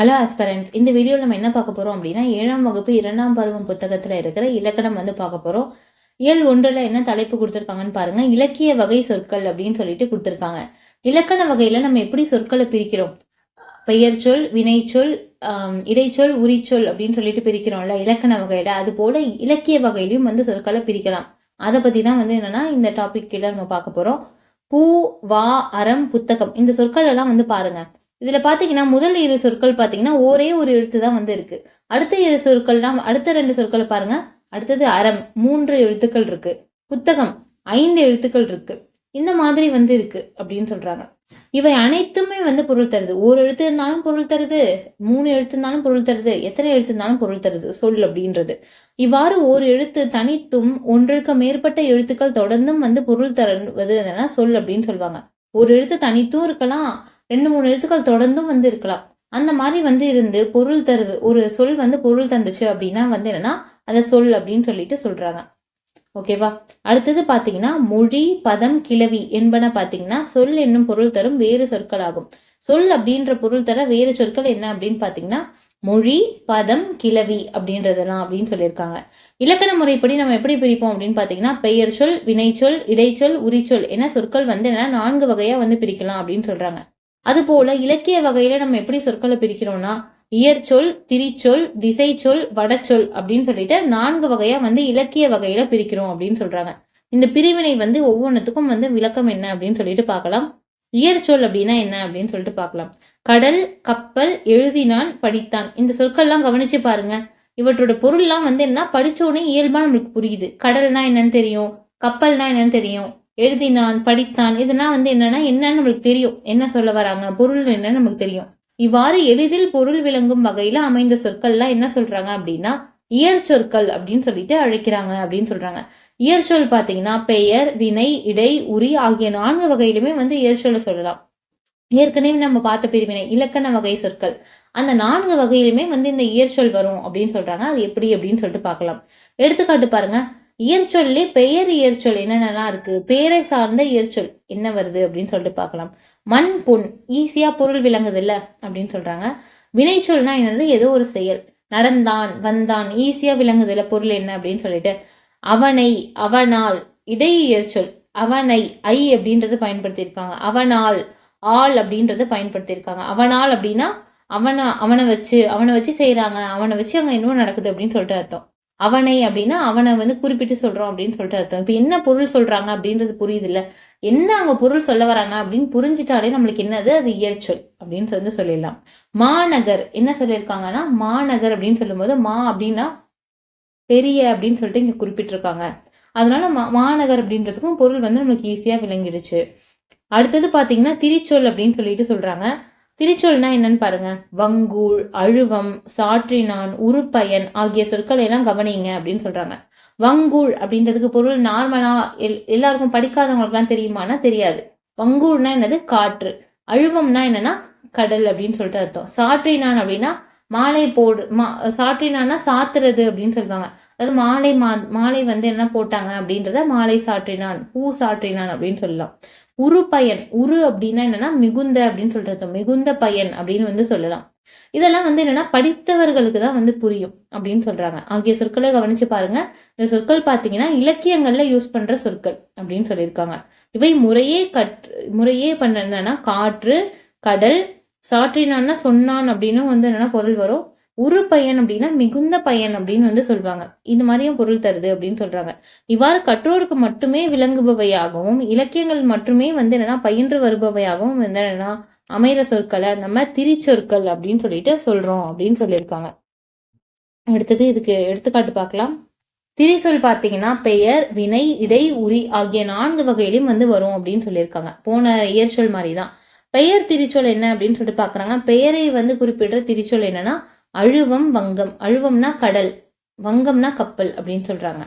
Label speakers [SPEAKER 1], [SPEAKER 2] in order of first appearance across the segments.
[SPEAKER 1] Hello ஆஸ்பரன்ஸ் இந்த வீடியோவில் நம்ம என்ன பார்க்க போகிறோம் அப்படின்னா ஏழாம் வகுப்பு இரண்டாம் பருவம் புத்தகத்தில் இருக்கிற இலக்கணம் வந்து பார்க்க போகிறோம் இயல் ஒன்றில் என்ன தலைப்பு கொடுத்துருக்காங்கன்னு பாருங்கள் இலக்கிய வகை சொற்கள் அப்படின்னு சொல்லிட்டு கொடுத்துருக்காங்க. இலக்கண வகையில் நம்ம எப்படி சொற்களை பிரிக்கிறோம்? பெயர் சொல் வினைச்சொல் இடைச்சொல் உரிச்சொல் அப்படின்னு சொல்லிட்டு பிரிக்கிறோம்ல இலக்கண வகையில். அது போல் இலக்கிய வகையிலையும் வந்து சொற்களை பிரிக்கலாம். அதை பற்றி தான் வந்து என்னென்னா இந்த டாபிக் கீழே நம்ம பார்க்க போகிறோம் பூ வா அறம் புத்தகம். இந்த சொற்கள் எல்லாம் வந்து பாருங்கள் இதில் பார்த்தீங்கன்னா முதல் இரு சொற்கள் பார்த்தீங்கன்னா ஒரே ஒரு எழுத்து தான் வந்து இருக்கு. அடுத்த இரு சொற்கள்லாம் அடுத்த ரெண்டு சொற்களை பாருங்க. அடுத்தது அறம் மூன்று எழுத்துக்கள் இருக்கு. புத்தகம் ஐந்து எழுத்துக்கள் இருக்கு. இந்த மாதிரி வந்து இருக்கு அப்படின்னு சொல்றாங்க. இவை அனைத்துமே வந்து பொருள் தருது. ஒரு எழுத்து இருந்தாலும் பொருள் தருது மூணு எழுத்து இருந்தாலும் பொருள் தருது எத்தனை எழுத்து இருந்தாலும் பொருள் தருது சொல் அப்படின்றது. இவ்வாறு ஒரு எழுத்து தனித்தும் ஒன்றுக்கு மேற்பட்ட எழுத்துக்கள் தொடர்ந்தும் வந்து பொருள் தருவது என்னன்னா சொல் அப்படின்னு சொல்லுவாங்க ஒரு எழுத்து தனித்தும் இருக்கலாம் ரெண்டு மூணு எழுத்துக்கள் தொடர்ந்தும் வந்து இருக்கலாம். அந்த மாதிரி வந்து இருந்து பொருள் தருவு ஒரு சொல் வந்து பொருள் தந்துச்சு அப்படின்னா வந்து என்னன்னா அதை சொல் அப்படின்னு சொல்லிட்டு சொல்றாங்க. ஓகேவா அடுத்தது பாத்தீங்கன்னா மொழி பதம் கிளவி என்பன பாத்தீங்கன்னா சொல் என்னும் பொருள் தரும் வேறு சொற்கள் ஆகும் சொல் அப்படின்ற பொருள் தர வேறு சொற்கள் என்ன அப்படின்னு பாத்தீங்கன்னா மொழி பதம் கிளவி அப்படின்றதெல்லாம் அப்படின்னு சொல்லியிருக்காங்க. இலக்கண முறைப்படி நம்ம எப்படி பிரிப்போம் அப்படின்னு பாத்தீங்கன்னா பெயர் சொல் வினைச்சொல் இடைச்சொல் உரிச்சொல் என சொற்கள் வந்து என்ன நான்கு வகையா வந்து பிரிக்கலாம் அப்படின்னு சொல்றாங்க. அதுபோல இலக்கிய வகையில நம்ம எப்படி சொற்களை பிரிக்கிறோம்னா இயற்சொல் திரிச்சொல் திசைச்சொல் வடச்சொல் அப்படின்னு சொல்லிட்டு நான்கு வகையா வந்து இலக்கிய வகையில பிரிக்கிறோம் அப்படின்னு சொல்றாங்க. இந்த பிரிவினை வந்து ஒவ்வொன்றுத்துக்கும் வந்து விளக்கம் என்ன அப்படின்னு சொல்லிட்டு பார்க்கலாம். இயற்சொல் அப்படின்னா என்ன அப்படின்னு சொல்லிட்டு பார்க்கலாம். கடல் கப்பல் எழுதினான் படித்தான். இந்த சொற்கள்லாம் கவனிச்சு பாருங்க. இவற்றோட பொருள்லாம் வந்து என்ன? படிச்சோடனே இயல்பா நம்மளுக்கு புரியுது. கடல்னா என்னன்னு தெரியும். கப்பல்னா என்னன்னு தெரியும். எழுதினான் படித்தான். இதெல்லாம் வந்து என்னன்னா என்னன்னு நம்மளுக்கு தெரியும். என்ன சொல்ல வராங்க? பொருள் என்னன்னு நமக்கு தெரியும். இவ்வாறு எளிதில் பொருள் விளங்கும் வகையில அமைந்த சொற்கள்லாம் என்ன சொல்றாங்க அப்படின்னா இயற் சொற்கள் அப்படின்னு சொல்லிட்டு அழைக்கிறாங்க அப்படின்னு சொல்றாங்க. இயற்சொல் பாத்தீங்கன்னா பெயர் வினை இடை உரி ஆகிய நான்கு வகையிலுமே வந்து இயற்சொல்ல சொல்லலாம். ஏற்கனவே நம்ம பார்த்த பிரிவினை இலக்கண வகை சொற்கள். அந்த நான்கு வகையிலுமே வந்து இந்த இயற்சொல் வரும் அப்படின்னு சொல்றாங்க. அது எப்படி அப்படின்னு சொல்லிட்டு பார்க்கலாம். எடுத்துக்காட்டு பாருங்க. இயற்சொல்லே பெயர் இயற்சொல் என்னென்னலாம் இருக்கு? பெயரை சார்ந்த இயற்சொல் என்ன வருது அப்படின்னு சொல்லிட்டு பார்க்கலாம். மண் புண் ஈஸியா பொருள் விளங்குது இல்ல அப்படின்னு சொல்றாங்க. வினைச்சொல்னா என்னது? ஏதோ ஒரு செயல். நடந்தான் வந்தான் ஈஸியா விளங்குது இல்ல பொருள் என்ன அப்படின்னு சொல்லிட்டு. அவனை அவனால் இடை இயற்சொல். அவனை ஐ அப்படின்றது பயன்படுத்தியிருக்காங்க. அவனால் ஆள் அப்படின்றது பயன்படுத்தியிருக்காங்க. அவனால் அப்படின்னா அவனை அவனை வச்சு அவனை வச்சு செய்கிறாங்க அவனை வச்சு அங்கே இன்னும் நடக்குது அப்படின்னு சொல்லிட்டு அர்த்தம். அவனை அப்படின்னா அவனை வந்து குறிப்பிட்டு சொல்றோம் அப்படின்னு சொல்லிட்டு அர்த்தம். இப்ப என்ன பொருள் சொல்றாங்க அப்படின்றது புரியுது இல்ல என்ன அவங்க பொருள் சொல்ல வராங்க அப்படின்னு புரிஞ்சிட்டாலே நம்மளுக்கு என்னது? அது இயற்சொல் அப்படின்னு சொல்லி சொல்லிடலாம். மாநகர் என்ன சொல்லியிருக்காங்கன்னா மாநகர் அப்படின்னு சொல்லும்போது மா அப்படின்னா பெரிய அப்படின்னு சொல்லிட்டு இங்க குறிப்பிட்டிருக்காங்க. அதனால மா மாநகர் அப்படின்றதுக்கும் பொருள் வந்து நம்மளுக்கு ஈஸியா விளங்கிடுச்சு. அடுத்தது பாத்தீங்கன்னா திரிச்சொல் அப்படின்னு சொல்லிட்டு சொல்றாங்க. திருச்சொல்னா என்னன்னு பாருங்க. வங்கூழ் அழுவம் சாற்றினான் உருப்பயன் ஆகிய சொற்களை எல்லாம் கவனிங்க அப்படின்னு சொல்றாங்க. வங்கூழ் அப்படின்றதுக்கு பொருள் நார்மலா எல் எல்லாருக்கும் படிக்காதவங்களுக்குலாம் தெரியுமானா தெரியாது. வங்கூழ்னா என்னது? காற்று. அழுவம்னா என்னன்னா கடல் அப்படின்னு சொல்லிட்டு அர்த்தம். சாற்றினான் அப்படின்னா மாலை போடு மா சாற்றினான்னா சாத்துறது அப்படின்னு சொல்லுவாங்க. அதாவது மாலை மா மாலை வந்து என்ன போட்டாங்க அப்படின்றத மாலை சாற்றினான் பூ சாற்றினான் அப்படின்னு சொல்லலாம். உரு பயன் உரு அப்படின்னா என்னன்னா மிகுந்த அப்படின்னு சொல்றது மிகுந்த பயன் அப்படின்னு வந்து சொல்லலாம். இதெல்லாம் வந்து என்னன்னா படித்தவர்களுக்கு தான் வந்து புரியும் அப்படின்னு சொல்றாங்க. ஆகிய சொற்களை கவனிச்சு பாருங்க. இந்த சொற்கள் பாத்தீங்கன்னா இலக்கியங்கள்ல யூஸ் பண்ற சொற்கள் அப்படின்னு சொல்லியிருக்காங்க. இவை முறையே கற் முறையே பண்ண என்னன்னா காற்று கடல் சாற்றினான்னா சொன்னான் அப்படின்னு வந்து என்னன்னா பொருள் வரும். உரு பயன் அப்படின்னா மிகுந்த பயன் அப்படின்னு வந்து சொல்லுவாங்க இது மாதிரியும் பொருள் தருது அப்படின்னு சொல்றாங்க. இவ்வாறு கற்றோருக்கு மட்டுமே விளங்குபவையாகவும் இலக்கியங்கள் மட்டுமே வந்து என்னன்னா பயின்று வருபவையாகவும் வந்து என்னன்னா அமைகிற சொற்களை நம்ம திரிச்சொற்கள் அப்படின்னு சொல்லிட்டு சொல்றோம் அப்படின்னு சொல்லியிருக்காங்க. அடுத்தது இதுக்கு எடுத்துக்காட்டு பார்க்கலாம். திரிசொல் பார்த்தீங்கன்னா பெயர் வினை இடை உரி ஆகிய நான்கு வகையிலும் வந்து வரும் அப்படின்னு சொல்லியிருக்காங்க. போன இயற்சொல் மாதிரி தான் பெயர் திரிச்சொல் என்ன அப்படின்னு சொல்லிட்டு பாக்குறாங்க பெயரை வந்து குறிப்பிடுற திரிச்சொல் என்னன்னா அழுவம் வங்கம். அழுவம்னா கடல் வங்கம்னா கப்பல் அப்படின்னு சொல்றாங்க.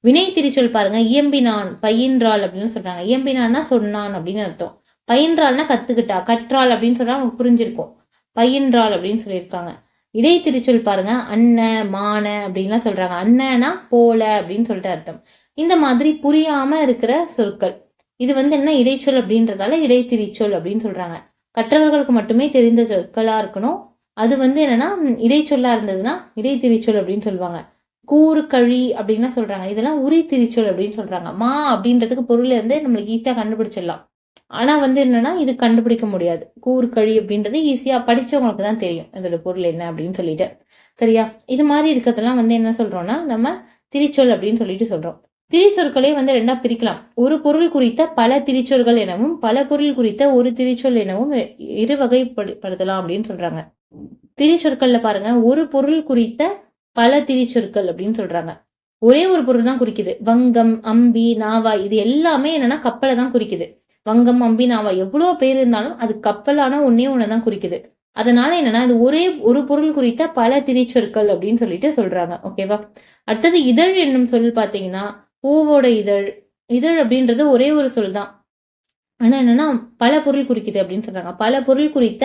[SPEAKER 1] வினை திருச்சொல் பாருங்க. இயம்பினான் பயின்றாள் அப்படின்னு சொல்றாங்க. இயம்பினான்னா சொன்னான் அப்படின்னு அர்த்தம். பயின்றாள்னா கத்துக்கிட்டா கற்றாள் அப்படின்னு சொன்னா நமக்கு புரிஞ்சிருக்கும். பயின்றாள் அப்படின்னு சொல்லியிருக்காங்க. இடை திருச்சொல் பாருங்க. அண்ண மான அப்படின்லாம் சொல்றாங்க. அண்ணனா போல அப்படின்னு சொல்லிட்டு அர்த்தம். இந்த மாதிரி புரியாம இருக்கிற சொற்கள். இது வந்து என்ன? இடைச்சொல் அப்படின்றதால இடைத்திரிச்சொல் அப்படின்னு சொல்றாங்க. கற்றவர்களுக்கு மட்டுமே தெரிந்த சொற்களா இருக்கணும். அது வந்து என்னென்னா இடைச்சொல்லாக இடைச்சொல்லா இருந்ததுன்னா இடைத்திரிச்சொல் அப்படின்னு சொல்லுவாங்க. கூறு கழி அப்படின்னா சொல்கிறாங்க இதெல்லாம் உரி திரிச்சொல் அப்படின்னு சொல்கிறாங்க மா அப்படின்றதுக்கு பொருள் வந்து நம்மளுக்கு ஈஸியாக கண்டுபிடிச்சிடலாம். ஆனால் வந்து என்னென்னா இது கண்டுபிடிக்க முடியாது. கூறு கழி அப்படின்றது ஈஸியாக படிச்சவங்களுக்கு தான் தெரியும் இதோட பொருள் என்ன அப்படின்னு சொல்லிட்டு. சரியா? இது மாதிரி இருக்கிறதெல்லாம் வந்து என்ன சொல்கிறோன்னா நம்ம திரிச்சொல் அப்படின்னு சொல்லிட்டு சொல்கிறோம் திரிச்சொற்களே வந்து ரெண்டாக பிரிக்கலாம். ஒரு பொருள் குறித்த பல திரிச்சொற்கள் எனவும் பல பொருள் குறித்த ஒரு திரிச்சொல் எனவும் இரு வகைப்படுத்தலாம் அப்படின்னு சொல்கிறாங்க திரிச்சொற்கள்ல பாருங்க. ஒரு பொருள் குறித்த பல திரிச்சொற்கள் அப்படின்னு சொல்றாங்க. ஒரே ஒரு பொருள் தான் குறிக்குது. வங்கம் அம்பி நாவாய் இது எல்லாமே என்னன்னா கப்பலை தான் குறிக்குது. வங்கம் அம்பி நாவாய் எவ்வளோ பேர் இருந்தாலும் அது கப்பலான ஒன்னே ஒன்று தான் குறிக்குது. அதனால என்னன்னா அது ஒரே ஒரு பொருள் குறித்த பல திரிச்சொற்கள் அப்படின்னு சொல்லிட்டு சொல்றாங்க. ஓகேவா அடுத்தது இதழ் என்னும் சொல் பார்த்தீங்கன்னா பூவோட இதழ். இதழ் அப்படின்றது ஒரே ஒரு சொல் தான். ஆனா என்னன்னா பல பொருள் குறிக்குது அப்படின்னு சொல்றாங்க. பல பொருள் குறித்த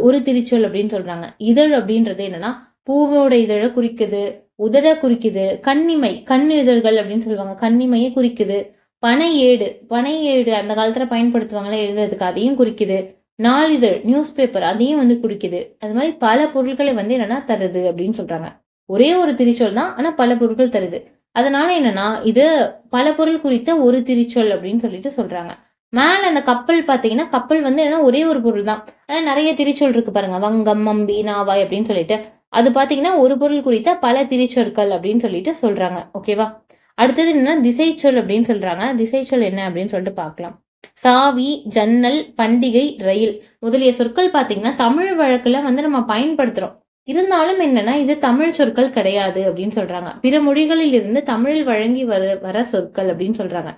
[SPEAKER 1] ஒரு திரிச்சொல் அப்படின்னு சொல்றாங்க. இதழ் அப்படின்றது என்னன்னா பூவோட இதழை குறிக்குது உதட குறிக்குது கண்ணிமை கண் இதழ்கள் அப்படின்னு சொல்லுவாங்க. கண்ணிமையை குறிக்குது. பனை ஏடு பனை ஏடு அந்த காலத்துல பயன்படுத்துவாங்களே எழுதுறதுக்கு அதையும் குறிக்குது. நாளிதழ் நியூஸ் பேப்பர் அதையும் வந்து குறிக்குது. அது மாதிரி பல பொருட்களை வந்து என்னன்னா தருது அப்படின்னு சொல்றாங்க. ஒரே ஒரு திரிச்சொல் தான் ஆனா பல பொருட்கள் தருது. அதனால என்னன்னா இது பல பொருள் குறித்த ஒரு திரிச்சொல் அப்படின்னு சொல்லிட்டு சொல்றாங்க. மேல அந்த கப்பல் பாத்தீங்கன்னா கப்பல் வந்து என்னன்னா ஒரே ஒரு பொருள் தான் ஆனா நிறைய திரிச்சொல் இருக்கு பாருங்க. வங்கம் மம்பி நாவாய் அப்படின்னு சொல்லிட்டு. அது பாத்தீங்கன்னா ஒரு பொருள் குறித்த பல திரிச்சொற்கள் அப்படின்னு சொல்லிட்டு சொல்றாங்க. ஓகேவா அடுத்தது என்னன்னா திசைச்சொல் அப்படின்னு சொல்றாங்க. திசைச்சொல் என்ன அப்படின்னு சொல்லிட்டு பார்க்கலாம் சாவி ஜன்னல் பண்டிகை ரயில். முதலிய சொற்கள் பாத்தீங்கன்னா தமிழ் வழக்குல வந்து நம்ம பயன்படுத்துறோம். இருந்தாலும் என்னன்னா இது தமிழ் சொற்கள் கிடையாது அப்படின்னு சொல்றாங்க. பிற மொழிகளில் இருந்து தமிழில் வழங்கி வர வர சொற்கள் அப்படின்னு சொல்றாங்க.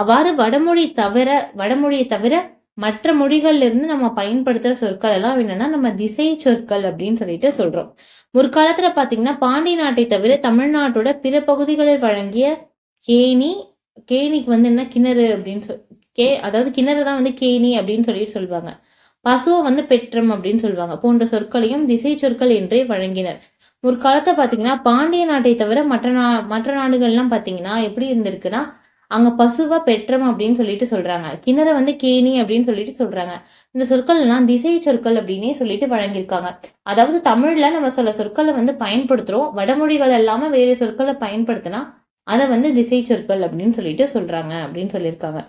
[SPEAKER 1] அவ்வாறு வடமொழி தவிர வடமொழியை தவிர மற்ற மொழிகள்ல இருந்து நம்ம பயன்படுத்துற சொற்கள் எல்லாம் என்னன்னா நம்ம திசை சொற்கள் அப்படின்னு சொல்லிட்டு சொல்றோம். முற்காலத்துல பாத்தீங்கன்னா பாண்டி நாட்டை தவிர தமிழ்நாட்டோட பிற பகுதிகளில் வழங்கிய கேணி கேணிக்கு வந்து என்ன கிணறு அப்படின்னு சொல் கே அதாவது கிணறு தான் வந்து கேணி அப்படின்னு சொல்லிட்டு சொல்லுவாங்க. பசுவை வந்து பெற்றம் அப்படின்னு சொல்லுவாங்க. போன்ற சொற்களையும் திசை சொற்கள் என்றே வழங்கினர். முற்காலத்தை பாத்தீங்கன்னா பாண்டிய நாட்டை தவிர மற்ற நா மற்ற நாடுகள்லாம் பாத்தீங்கன்னா எப்படி இருந்திருக்குன்னா அங்க பசுவா பெற்றம் அப்படின்னு சொல்லிட்டு சொல்றாங்க. கிணற வந்து கேணி அப்படின்னு சொல்லிட்டு சொல்றாங்க. இந்த சொற்கள் எல்லாம் திசை சொற்கள் அப்படின்னே சொல்லிட்டு வழங்கியிருக்காங்க. அதாவது தமிழ்ல நம்ம சில சொற்களை வந்து பயன்படுத்துறோம். வடமொழிகள் இல்லாம வேற சொற்களை பயன்படுத்தினா அதை வந்து திசை சொற்கள் அப்படின்னு சொல்லிட்டு சொல்றாங்க அப்படின்னு சொல்லியிருக்காங்க.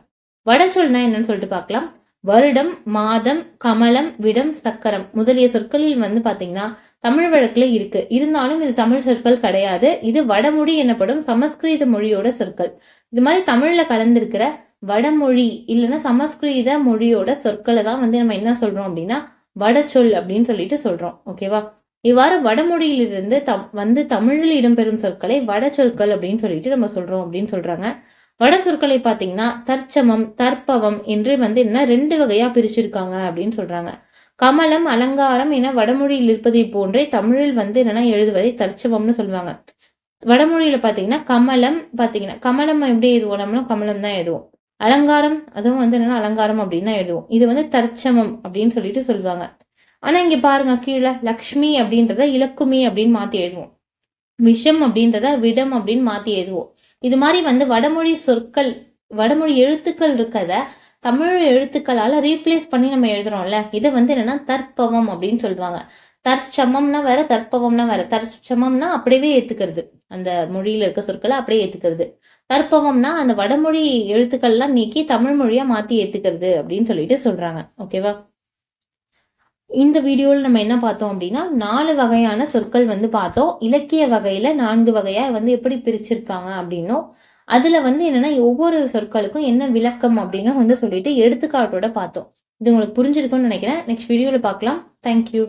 [SPEAKER 1] வடச்சொல்னா என்னன்னு சொல்லிட்டு பார்க்கலாம். வருடம் மாதம் கமலம் விடம் சக்கரம் முதலிய சொற்களில் வந்து பாத்தீங்கன்னா தமிழ் வழக்குல இருக்கு. இருந்தாலும் இது தமிழ் சொற்கள் கிடையாது. இது வடமொழி எனப்படும் சமஸ்கிருத மொழியோட சொற்கள். இது மாதிரி தமிழில் கலந்திருக்கிற வடமொழி இல்லைன்னா சமஸ்கிருத மொழியோட சொற்களை தான் வந்து நம்ம என்ன சொல்றோம் அப்படின்னா வடச்சொல் அப்படின்னு சொல்லிட்டு சொல்றோம். ஓகேவா இவ்வாறு வடமொழியிலிருந்து தம் வந்து தமிழில் இடம்பெறும் சொற்களை வடச்சொற்கள் அப்படின்னு சொல்லிட்டு நம்ம சொல்றோம் அப்படின்னு சொல்றாங்க. வட சொற்களை பார்த்தீங்கன்னா தற்சமம் தற்பவம் என்று வந்து என்ன ரெண்டு வகையா பிரிச்சிருக்காங்க அப்படின்னு சொல்றாங்க. கமலம் அலங்காரம் என வடமொழியில் இருப்பதை போன்றே தமிழில் வந்து என்னன்னா எழுதுவதை தற்சவம்னு சொல்லுவாங்க. வடமொழியில பார்த்தீங்கன்னா கமலம் பார்த்தீங்கன்னா கமலம் எப்படி எழுதுவோம் நம்மளும் கமலம் தான் எழுதுவோம் அலங்காரம் அதுவும் வந்து என்னன்னா அலங்காரம் அப்படின்னு தான் எழுதுவோம் இது வந்து தற்சமம் அப்படின்னு சொல்லிட்டு சொல்லுவாங்க. ஆனா இங்க பாருங்க கீழே லக்ஷ்மி அப்படின்றத இலக்குமி அப்படின்னு மாற்றி எழுதுவோம். விஷம் அப்படின்றத விடம் அப்படின்னு மாத்தி எழுதுவோம். இது மாதிரி வந்து வடமொழி சொற்கள் வடமொழி எழுத்துக்கள் இருக்கிறத தமிழ் எழுத்துக்களால் ரீப்ளேஸ் பண்ணி நம்ம எழுதுறோம்ல இதை வந்து என்னன்னா தற்பவம் அப்படின்னு சொல்லுவாங்க. தற்சமம்னா வேற தற்பவம்னா வேற. தற்சமம்னா அப்படியே ஏத்துக்கிறது. அந்த மொழியில இருக்க சொற்களை அப்படியே ஏத்துக்கிறது. தற்பவம்னா அந்த வடமொழி எழுத்துக்கள்லாம் நீக்கி தமிழ் மொழியா மாத்தி ஏத்துக்கிறது அப்படின்னு சொல்லிட்டு சொல்றாங்க. ஓகேவா இந்த வீடியோவில் நம்ம என்ன பார்த்தோம் அப்படின்னா நாலு வகையான சொற்கள் வந்து பார்த்தோம். இலக்கிய வகையில நான்கு வகையா வந்து எப்படி பிரிச்சிருக்காங்க அப்படின்னும் அதுல வந்து என்னன்னா ஒவ்வொரு சொற்களுக்கும் என்ன விளக்கம் அப்படின்னு வந்து சொல்லிட்டு எடுத்துக்காட்டோட பார்த்தோம். இது உங்களுக்கு புரிஞ்சிருக்கும்னு நினைக்கிறேன். நெக்ஸ்ட் வீடியோவில் பார்க்கலாம். தேங்க்யூ